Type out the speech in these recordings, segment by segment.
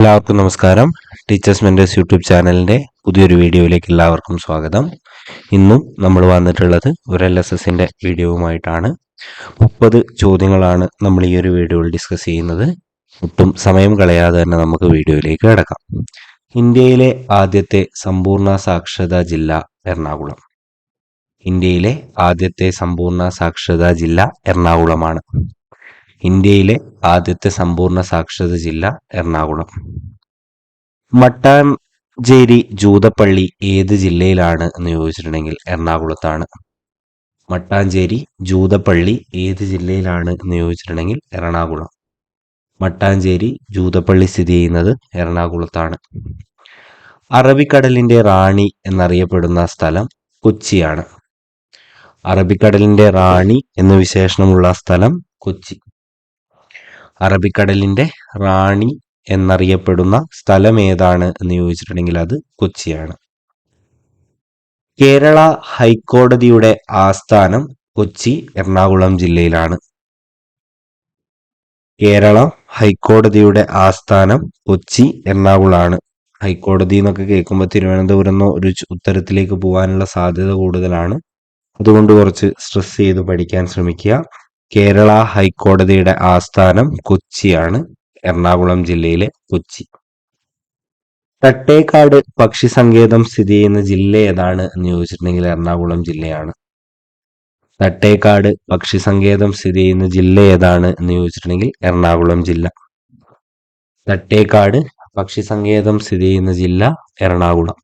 എല്ലാവർക്കും നമസ്കാരം. Teachers mentors YouTube ചാനലിന്റെ പുതിയൊരു വീഡിയോയിലേക്ക് എല്ലാവർക്കും സ്വാഗതം. ഇന്നും നമ്മൾ വന്നിട്ടുള്ളത് ഒരു എൽ എസ് എസിന്റെ വീഡിയോവുമായിട്ടാണ് മുപ്പത് ചോദ്യങ്ങളാണ് നമ്മൾ ഈ ഒരു വീഡിയോയിൽ ഡിസ്കസ് ചെയ്യുന്നത്. ഒട്ടും സമയം കളയാതെ തന്നെ നമുക്ക് വീഡിയോയിലേക്ക് കിടക്കാം. ഇന്ത്യയിലെ ആദ്യത്തെ സമ്പൂർണ സാക്ഷരതാ ജില്ല എറണാകുളം. ഇന്ത്യയിലെ ആദ്യത്തെ സമ്പൂർണ സാക്ഷരതാ ജില്ല എറണാകുളമാണ്. ഇന്ത്യയിലെ ആദ്യത്തെ സമ്പൂർണ സാക്ഷരത ജില്ല എറണാകുളം. മട്ടാഞ്ചേരി ജൂതപ്പള്ളി ഏത് ജില്ലയിലാണ് എന്ന് ചോദിച്ചിട്ടുണ്ടെങ്കിൽ എറണാകുളത്താണ്. മട്ടാഞ്ചേരി ജൂതപ്പള്ളി ഏത് ജില്ലയിലാണ് എന്ന് ചോദിച്ചിട്ടുണ്ടെങ്കിൽ എറണാകുളം. മട്ടാഞ്ചേരി ജൂതപ്പള്ളി സ്ഥിതി ചെയ്യുന്നത് എറണാകുളത്താണ്. അറബിക്കടലിന്റെ റാണി എന്നറിയപ്പെടുന്ന സ്ഥലം കൊച്ചിയാണ്. അറബിക്കടലിന്റെ റാണി എന്ന വിശേഷണമുള്ള സ്ഥലം കൊച്ചി. അറബിക്കടലിന്റെ റാണി എന്നറിയപ്പെടുന്ന സ്ഥലം ഏതാണ് എന്ന് ചോദിച്ചിട്ടുണ്ടെങ്കിൽ അത് കൊച്ചിയാണ്. കേരള ഹൈക്കോടതിയുടെ ആസ്ഥാനം കൊച്ചി എറണാകുളം ജില്ലയിലാണ്. കേരള ഹൈക്കോടതിയുടെ ആസ്ഥാനം കൊച്ചി എറണാകുളമാണ് ഹൈക്കോടതി എന്നൊക്കെ കേൾക്കുമ്പോൾ തിരുവനന്തപുരം ഒരു ഉത്തരത്തിലേക്ക് പോകാനുള്ള സാധ്യത കൂടുതലാണ്. അതുകൊണ്ട് കുറച്ച് സ്ട്രെസ് ചെയ്ത് പഠിക്കാൻ ശ്രമിക്കുക. കേരള ഹൈക്കോടതിയുടെ ആസ്ഥാനം കൊച്ചിയാണ്. എറണാകുളം ജില്ലയിലെ കൊച്ചി. തട്ടേക്കാട് പക്ഷി സങ്കേതം സ്ഥിതി ചെയ്യുന്ന ജില്ല ഏതാണ് എന്ന് ചോദിച്ചിട്ടുണ്ടെങ്കിൽ എറണാകുളം ജില്ലയാണ്. തട്ടേക്കാട് പക്ഷി സങ്കേതം സ്ഥിതി ചെയ്യുന്ന ജില്ല ഏതാണ് എന്ന് ചോദിച്ചിട്ടുണ്ടെങ്കിൽ എറണാകുളം ജില്ല. തട്ടേക്കാട് പക്ഷി സങ്കേതം സ്ഥിതി ചെയ്യുന്ന ജില്ല എറണാകുളം.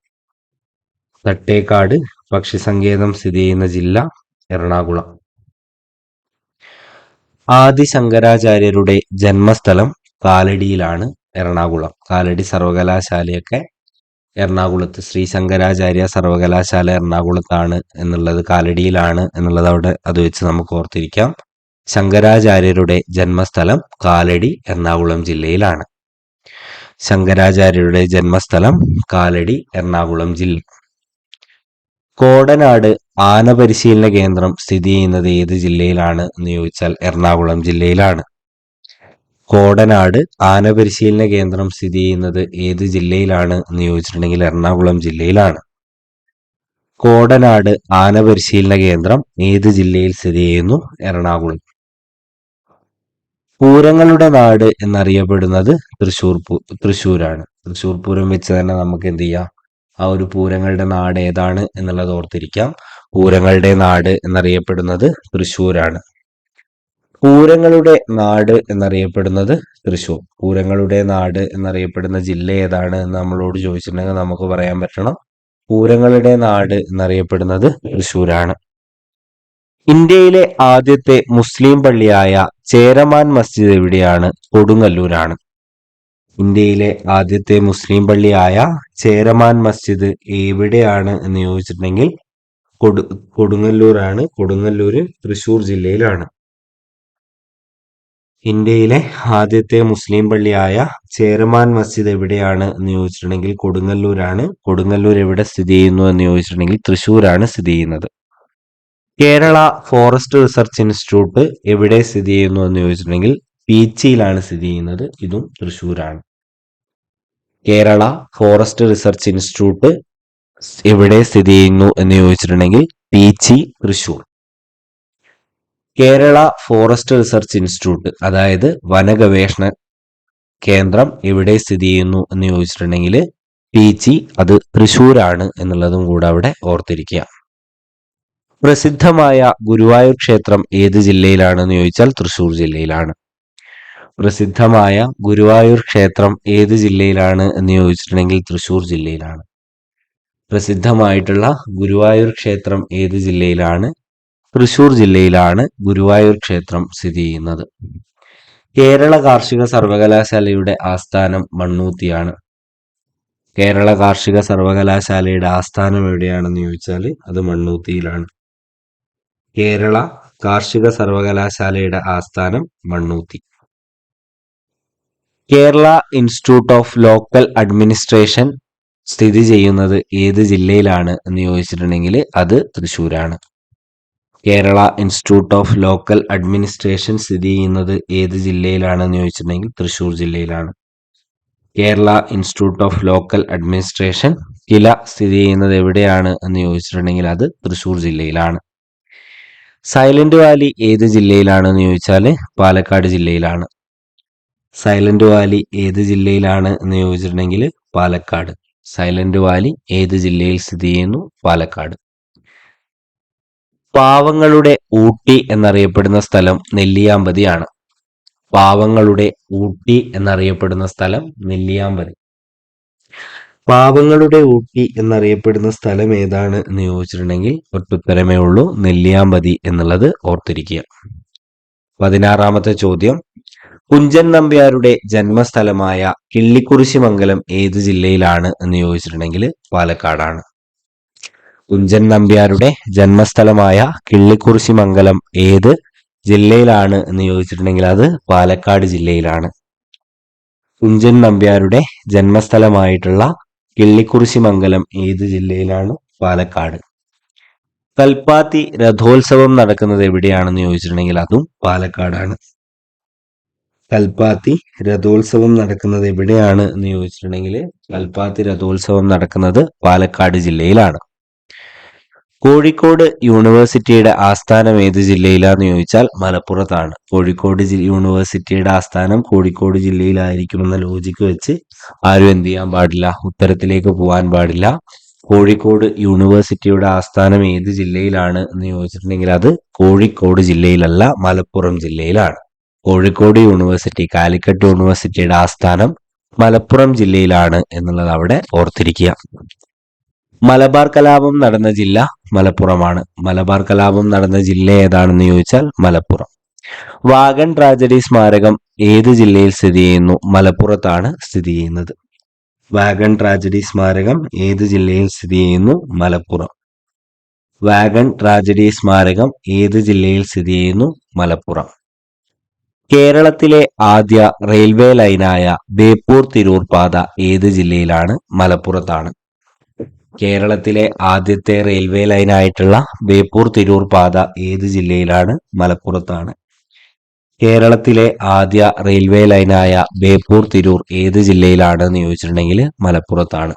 തട്ടേക്കാട് പക്ഷി സങ്കേതം സ്ഥിതി ചെയ്യുന്ന ജില്ല എറണാകുളം. ആദി ശങ്കരാചാര്യരുടെ ജന്മസ്ഥലം കാലടിയിലാണ് എറണാകുളം. കാലടി സർവകലാശാലയൊക്കെ എറണാകുളത്ത്. ശ്രീ ശങ്കരാചാര്യ സർവകലാശാല എറണാകുളത്താണ് എന്നുള്ളത് കാലടിയിലാണ് എന്നുള്ളത് അവിടെ അത് വെച്ച് നമുക്ക് ഓർത്തിരിക്കാം. ശങ്കരാചാര്യരുടെ ജന്മസ്ഥലം കാലടി എറണാകുളം ജില്ലയിലാണ്. ശങ്കരാചാര്യരുടെ ജന്മസ്ഥലം കാലടി എറണാകുളം ജില്ല കോടനാട് ആന പരിശീലന കേന്ദ്രം സ്ഥിതി ചെയ്യുന്നത് ഏത് ജില്ലയിലാണ് എന്ന് ചോദിച്ചാൽ എറണാകുളം ജില്ലയിലാണ്. കോടനാട് ആന പരിശീലന കേന്ദ്രം സ്ഥിതി ചെയ്യുന്നത് ഏത് ജില്ലയിലാണ് എന്ന് ചോദിച്ചിട്ടുണ്ടെങ്കിൽ എറണാകുളം ജില്ലയിലാണ്. കോടനാട് ആന പരിശീലന കേന്ദ്രം ഏത് ജില്ലയിൽ സ്ഥിതി ചെയ്യുന്നു? എറണാകുളം. പൂരങ്ങളുടെ നാട് എന്നറിയപ്പെടുന്നത് തൃശൂർ പൂ തൃശ്ശൂരാണ് തൃശ്ശൂർ പൂരം വെച്ച് തന്നെ നമുക്ക് എന്ത് ചെയ്യാം? ആ ഒരു പൂരങ്ങളുടെ നാട് ഏതാണ് എന്നുള്ളത് ഓർത്തിരിക്കാം. പൂരങ്ങളുടെ നാട് എന്നറിയപ്പെടുന്നത് തൃശ്ശൂരാണ്. പൂരങ്ങളുടെ നാട് എന്നറിയപ്പെടുന്നത് തൃശ്ശൂർ. പൂരങ്ങളുടെ നാട് എന്നറിയപ്പെടുന്ന ജില്ല ഏതാണ് എന്ന് നമ്മളോട് ചോദിച്ചിട്ടുണ്ടെങ്കിൽ നമുക്ക് പറയാൻ പറ്റണം. പൂരങ്ങളുടെ നാട് എന്നറിയപ്പെടുന്നത് തൃശ്ശൂരാണ്. ഇന്ത്യയിലെ ആദ്യത്തെ മുസ്ലിം പള്ളിയായ ചേരമാൻ മസ്ജിദ് എവിടെയാണ്? കൊടുങ്ങല്ലൂരാണ്. ഇന്ത്യയിലെ ആദ്യത്തെ മുസ്ലിം പള്ളിയായ ചേരമാൻ മസ്ജിദ് എവിടെയാണ് എന്ന് ചോദിച്ചിട്ടുണ്ടെങ്കിൽ കൊടു കൊടുങ്ങല്ലൂരാണ്. കൊടുങ്ങല്ലൂര് തൃശൂർ ജില്ലയിലാണ്. ഇന്ത്യയിലെ ആദ്യത്തെ മുസ്ലിം പള്ളിയായ ചേരമാൻ മസ്ജിദ് എവിടെയാണ് എന്ന് ചോദിച്ചിട്ടുണ്ടെങ്കിൽ കൊടുങ്ങല്ലൂരാണ്. കൊടുങ്ങല്ലൂർ എവിടെ സ്ഥിതി ചെയ്യുന്നു എന്ന് ചോദിച്ചിട്ടുണ്ടെങ്കിൽ തൃശ്ശൂരാണ് സ്ഥിതി ചെയ്യുന്നത്. കേരള ഫോറസ്റ്റ് റിസർച്ച് ഇൻസ്റ്റിറ്റ്യൂട്ട് എവിടെ സ്ഥിതി ചെയ്യുന്നു എന്ന് ചോദിച്ചിട്ടുണ്ടെങ്കിൽ പീച്ചിയിലാണ് സ്ഥിതി ചെയ്യുന്നത്. ഇതും തൃശ്ശൂരാണ്. കേരള ഫോറസ്റ്റ് റിസർച്ച് ഇൻസ്റ്റിറ്റ്യൂട്ട് എവിടെ സ്ഥിതി ചെയ്യുന്നു എന്ന് ചോദിച്ചിട്ടുണ്ടെങ്കിൽ Peechi Thrissur. Kerala forest research institute അതായത് വനഗവേഷണ കേന്ദ്രം എവിടെ സ്ഥിതി ചെയ്യുന്നു എന്ന് ചോദിച്ചിട്ടുണ്ടെങ്കിൽ പീച്ചി അത് തൃശ്ശൂരാണ് എന്നുള്ളതും കൂടെ അവിടെ ഓർത്തിരിക്കുക. പ്രസിദ്ധമായ ഗുരുവായൂർ ക്ഷേത്രം ഏത് ജില്ലയിലാണെന്ന് ചോദിച്ചാൽ തൃശ്ശൂർ ജില്ലയിലാണ്. പ്രസിദ്ധമായ ഗുരുവായൂർ ക്ഷേത്രം ഏത് ജില്ലയിലാണ് എന്ന് ചോദിച്ചിട്ടുണ്ടെങ്കിൽ തൃശൂർ ജില്ലയിലാണ്. പ്രസിദ്ധമായിട്ടുള്ള ഗുരുവായൂർ ക്ഷേത്രം ഏത് ജില്ലയിലാണ്? തൃശൂർ ജില്ലയിലാണ് ഗുരുവായൂർ ക്ഷേത്രം സ്ഥിതി ചെയ്യുന്നത്. കേരള കാർഷിക സർവകലാശാലയുടെ ആസ്ഥാനം മണ്ണൂത്തിയാണ്. കേരള കാർഷിക സർവകലാശാലയുടെ ആസ്ഥാനം എവിടെയാണെന്ന് ചോദിച്ചാൽ അത് മണ്ണൂത്തിയിലാണ്. കേരള കാർഷിക സർവകലാശാലയുടെ ആസ്ഥാനം Mannuthy. Kerala institute of local administration സ്ഥിതി ചെയ്യുന്നത് ഏത് ജില്ലയിലാണ് എന്ന് ചോദിച്ചിട്ടുണ്ടെങ്കിൽ അത് തൃശ്ശൂരാണ്. Kerala institute of local administration സ്ഥിതി ചെയ്യുന്നത് ഏത് ജില്ലയിലാണ് എന്ന് ചോദിച്ചിട്ടുണ്ടെങ്കിൽ തൃശ്ശൂർ ജില്ലയിലാണ്. Kerala institute of local administration KILA സ്ഥിതി ചെയ്യുന്നത് എവിടെയാണ് എന്ന് ചോദിച്ചിട്ടുണ്ടെങ്കിൽ അത് തൃശ്ശൂർ ജില്ലയിലാണ്. സൈലന്റ് വാലി ഏത് ജില്ലയിലാണ് എന്ന് ചോദിച്ചാൽ പാലക്കാട് ജില്ലയിലാണ്. സൈലന്റ് വാലി ഏത് ജില്ലയിലാണ് എന്ന് ചോദിച്ചിട്ടുണ്ടെങ്കിൽ പാലക്കാട്. സൈലന്റ് വാലി ഏത് ജില്ലയിൽ സ്ഥിതി ചെയ്യുന്നു? പാലക്കാട്. പാവങ്ങളുടെ ഊട്ടി എന്നറിയപ്പെടുന്ന സ്ഥലം നെല്ലിയാമ്പതിയാണ് പാവങ്ങളുടെ ഊട്ടി എന്നറിയപ്പെടുന്ന സ്ഥലം നെല്ലിയാമ്പതി. പാവങ്ങളുടെ ഊട്ടി എന്നറിയപ്പെടുന്ന സ്ഥലം ഏതാണ് എന്ന് ചോദിച്ചിട്ടുണ്ടെങ്കിൽ ഒറ്റുത്തരമേ ഉള്ളൂ. നെല്ലിയാമ്പതി എന്നുള്ളത് ഓർത്തിരിക്കുക. പതിനാറാമത്തെ ചോദ്യം. കുഞ്ചൻ നമ്പ്യാരുടെ ജന്മസ്ഥലമായ കിള്ളിക്കുറിശിമംഗലം ഏത് ജില്ലയിലാണ് എന്ന് ചോദിച്ചിട്ടുണ്ടെങ്കിൽ പാലക്കാടാണ്. കുഞ്ചൻ നമ്പ്യാരുടെ ജന്മസ്ഥലമായ കിള്ളിക്കുറിശിമംഗലം ഏത് ജില്ലയിലാണ് എന്ന് ചോദിച്ചിട്ടുണ്ടെങ്കിൽ അത് പാലക്കാട് ജില്ലയിലാണ്. കുഞ്ചൻ നമ്പ്യാരുടെ ജന്മസ്ഥലമായിട്ടുള്ള കിള്ളിക്കുറിശിമംഗലം ഏത് ജില്ലയിലാണ്? പാലക്കാട്. കൽപ്പാത്തി രഥോത്സവം നടക്കുന്നത് എവിടെയാണെന്ന് ചോദിച്ചിട്ടുണ്ടെങ്കിൽ അതും പാലക്കാടാണ്. കൽപ്പാത്തി രഥോത്സവം നടക്കുന്നത് എവിടെയാണ് എന്ന് ചോദിച്ചിട്ടുണ്ടെങ്കിൽ കൽപ്പാത്തി രഥോത്സവം നടക്കുന്നത് പാലക്കാട് ജില്ലയിലാണ്. കോഴിക്കോട് യൂണിവേഴ്സിറ്റിയുടെ ആസ്ഥാനം ഏത് ജില്ലയിലാന്ന് ചോദിച്ചാൽ മലപ്പുറത്താണ്. കോഴിക്കോട് യൂണിവേഴ്സിറ്റിയുടെ ആസ്ഥാനം കോഴിക്കോട് ജില്ലയിലായിരിക്കുമെന്ന ലോജിക്ക് വെച്ച് ആരും എന്ത് ചെയ്യാൻ പാടില്ല ഉത്തരത്തിലേക്ക് പോകാൻ പാടില്ല. കോഴിക്കോട് യൂണിവേഴ്സിറ്റിയുടെ ആസ്ഥാനം ഏത് ജില്ലയിലാണ് എന്ന് ചോദിച്ചിട്ടുണ്ടെങ്കിൽ അത് കോഴിക്കോട് ജില്ലയിലല്ല മലപ്പുറം ജില്ലയിലാണ്. കോഴിക്കോട് യൂണിവേഴ്സിറ്റി കാലിക്കറ്റ് യൂണിവേഴ്സിറ്റിയുടെ ആസ്ഥാനം മലപ്പുറം ജില്ലയിലാണ് എന്നുള്ളത് അവിടെ ഓർത്തിരിക്കുക. മലബാർ കലാപം നടന്ന ജില്ല മലപ്പുറമാണ്. മലബാർ കലാപം നടന്ന ജില്ല ഏതാണെന്ന് ചോദിച്ചാൽ മലപ്പുറം. വാഗൺ ട്രാജഡി സ്മാരകം ഏത് ജില്ലയിൽ സ്ഥിതി ചെയ്യുന്നു? മലപ്പുറത്താണ് സ്ഥിതി ചെയ്യുന്നത്. വാഗൺ ട്രാജഡി സ്മാരകം ഏത് ജില്ലയിൽ സ്ഥിതി ചെയ്യുന്നു? മലപ്പുറം. വാഗൺ ട്രാജഡി സ്മാരകം ഏത് ജില്ലയിൽ സ്ഥിതി ചെയ്യുന്നു? മലപ്പുറം. കേരളത്തിലെ ആദ്യ റെയിൽവേ ലൈനായ ബേപ്പൂർ തിരൂർ പാത ഏത് ജില്ലയിലാണ്? മലപ്പുറത്താണ്. കേരളത്തിലെ ആദ്യത്തെ റെയിൽവേ ലൈനായിട്ടുള്ള ബേപ്പൂർ തിരൂർ പാത ഏത് ജില്ലയിലാണ്? മലപ്പുറത്താണ്. കേരളത്തിലെ ആദ്യ റെയിൽവേ ലൈനായ ബേപ്പൂർ തിരൂർ ഏത് ജില്ലയിലാണ് എന്ന് ചോദിച്ചിട്ടുണ്ടെങ്കിൽ മലപ്പുറത്താണ്.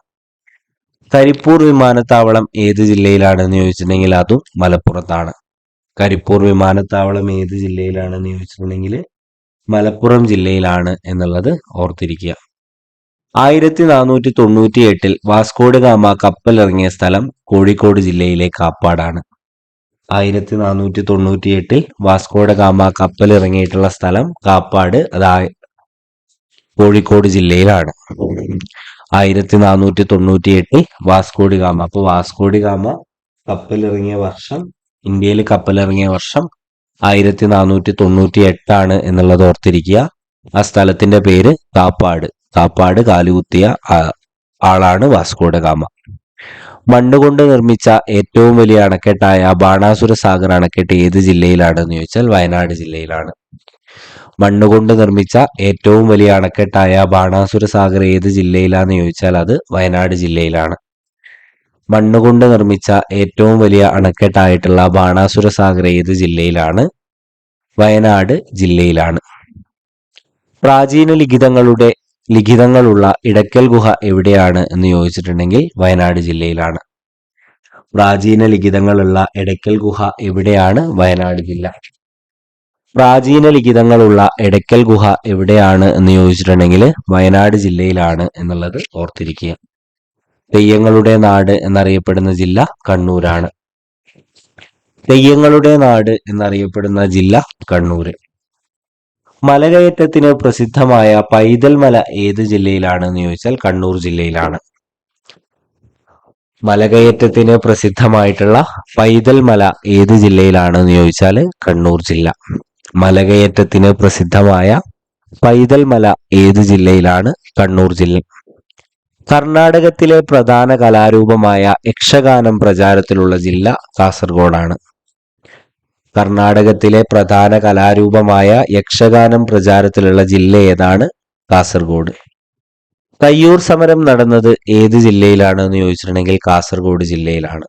കരിപ്പൂർ വിമാനത്താവളം ഏത് ജില്ലയിലാണെന്ന് ചോദിച്ചിട്ടുണ്ടെങ്കിൽ അതും മലപ്പുറത്താണ്. കരിപ്പൂർ വിമാനത്താവളം ഏത് ജില്ലയിലാണെന്ന് ചോദിച്ചിട്ടുണ്ടെങ്കിൽ മലപ്പുറം ജില്ലയിലാണ് എന്നുള്ളത് ഓർത്തിരിക്കുക. ആയിരത്തി നാനൂറ്റി തൊണ്ണൂറ്റി എട്ടിൽ വാസ്കോഡ് ഗാമ കപ്പൽ ഇറങ്ങിയ സ്ഥലം കോഴിക്കോട് ജില്ലയിലെ കാപ്പാടാണ്. ആയിരത്തി നാനൂറ്റി തൊണ്ണൂറ്റി എട്ടിൽ വാസ്കോഡ ഗാമ കപ്പൽ ഇറങ്ങിയിട്ടുള്ള സ്ഥലം കാപ്പാട് അതായത് കോഴിക്കോട് ജില്ലയിലാണ്. ആയിരത്തി നാനൂറ്റി തൊണ്ണൂറ്റി എട്ടിൽ വാസ്കോഡി ഗാമ. അപ്പോൾ വാസ്കോഡി ഗാമ കപ്പൽ ഇറങ്ങിയ വർഷം ഇന്ത്യയിൽ കപ്പൽ ഇറങ്ങിയ വർഷം ആയിരത്തി നാനൂറ്റി തൊണ്ണൂറ്റി എട്ടാണ് എന്നുള്ളത് ഓർത്തിരിക്കുക. ആ സ്ഥലത്തിന്റെ പേര് കാപ്പാട്. കാപ്പാട് കാലുകുത്തിയ ആളാണ് വാസ്കോഡ ഗാമ. മണ്ണുകൊണ്ട് നിർമ്മിച്ച ഏറ്റവും വലിയ അണക്കെട്ടായ ബാണാസുര സാഗർ അണക്കെട്ട് ഏത് ജില്ലയിലാണെന്ന് ചോദിച്ചാൽ വയനാട് ജില്ലയിലാണ്. മണ്ണുകൊണ്ട് നിർമ്മിച്ച ഏറ്റവും വലിയ അണക്കെട്ടായ ബാണാസുര സാഗർ ഏത് ജില്ലയിലാണെന്ന് ചോദിച്ചാൽ അത് വയനാട് ജില്ലയിലാണ്. മണ്ണുകൊണ്ട് നിർമ്മിച്ച ഏറ്റവും വലിയ അണക്കെട്ടായിട്ടുള്ള ബാണാസുര സാഗർ ഏത് ജില്ലയിലാണ്? വയനാട് ജില്ലയിലാണ്. പ്രാചീന ലിഖിതങ്ങളുടെ ലിഖിതങ്ങളുള്ള ഇടയ്ക്കൽ ഗുഹ എവിടെയാണ് എന്ന് ചോദിച്ചിട്ടുണ്ടെങ്കിൽ വയനാട് ജില്ലയിലാണ്. പ്രാചീന ലിഖിതങ്ങളുള്ള ഇടയ്ക്കൽ ഗുഹ എവിടെയാണ്? വയനാട് ജില്ല. പ്രാചീന ലിഖിതങ്ങളുള്ള ഇടയ്ക്കൽ ഗുഹ എവിടെയാണ് എന്ന് ചോദിച്ചിട്ടുണ്ടെങ്കിൽ വയനാട് ജില്ലയിലാണ് എന്നുള്ളത് ഓർത്തിരിക്കുക. തെയ്യങ്ങളുടെ നാട് എന്നറിയപ്പെടുന്ന ജില്ല കണ്ണൂരാണ്. തെയ്യങ്ങളുടെ നാട് എന്നറിയപ്പെടുന്ന ജില്ല കണ്ണൂര്. മലകയറ്റത്തിന് പ്രസിദ്ധമായ പൈതൽ മല ഏത് ജില്ലയിലാണ് എന്ന് ചോദിച്ചാൽ കണ്ണൂർ ജില്ലയിലാണ്. മലകയറ്റത്തിന് പ്രസിദ്ധമായിട്ടുള്ള പൈതൽ മല ഏത് ജില്ലയിലാണ് എന്ന് ചോദിച്ചാൽ കണ്ണൂർ ജില്ല. മലകയറ്റത്തിന് പ്രസിദ്ധമായ പൈതൽ മല ഏത് ജില്ലയിലാണ് കണ്ണൂർ ജില്ല. കർണാടകത്തിലെ പ്രധാന കലാരൂപമായ യക്ഷഗാനം പ്രചാരത്തിലുള്ള ജില്ല കാസർഗോഡാണ്. കർണാടകത്തിലെ പ്രധാന കലാരൂപമായ യക്ഷഗാനം പ്രചാരത്തിലുള്ള ജില്ല ഏതാണ്? കാസർഗോഡ്. കയ്യൂർ സമരം നടന്നത് ഏത് ജില്ലയിലാണ് എന്ന് ചോദിച്ചിട്ടുണ്ടെങ്കിൽ കാസർഗോഡ് ജില്ലയിലാണ്.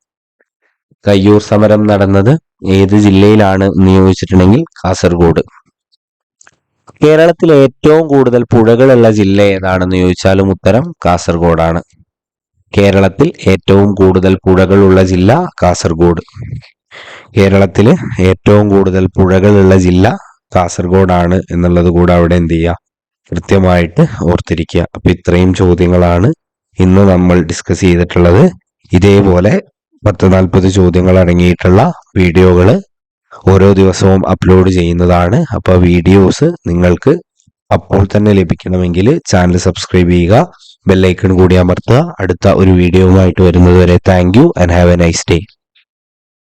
കയ്യൂർ സമരം നടന്നത് ഏത് ജില്ലയിലാണ് എന്ന് ചോദിച്ചിട്ടുണ്ടെങ്കിൽ കാസർഗോഡ്. കേരളത്തിൽ ഏറ്റവും കൂടുതൽ പുഴകളുള്ള ജില്ല ഏതാണെന്ന് ചോദിച്ചാലും ഉത്തരം കാസർഗോഡാണ്. കേരളത്തിൽ ഏറ്റവും കൂടുതൽ പുഴകളുള്ള ജില്ല കാസർഗോഡ്. കേരളത്തിൽ ഏറ്റവും കൂടുതൽ പുഴകളുള്ള ജില്ല കാസർഗോഡാണ് എന്നുള്ളത് കൂടെ അവിടെ എന്ത് ചെയ്യുക കൃത്യമായിട്ട് ഓർത്തിരിക്കുക. അപ്പൊ ഇത്രയും ചോദ്യങ്ങളാണ് ഇന്ന് നമ്മൾ ഡിസ്കസ് ചെയ്തിട്ടുള്ളത്. ഇതേപോലെ പത്ത് നാൽപ്പത് ചോദ്യങ്ങൾ അടങ്ങിയിട്ടുള്ള വീഡിയോകൾ ഓരോ ദിവസവും അപ്ലോഡ് ചെയ്യുന്നതാണ്. അപ്പോൾ വീഡിയോസ് നിങ്ങൾക്ക് അപ്പോൾ തന്നെ ലഭിക്കണമെങ്കിൽ ചാനൽ സബ്സ്ക്രൈബ് ചെയ്യുക ബെല്ലൈക്കൺ കൂടി അമർത്തുക. അടുത്ത ഒരു വീഡിയോവുമായിട്ട് വരുന്നതുവരെ thank you and have a nice day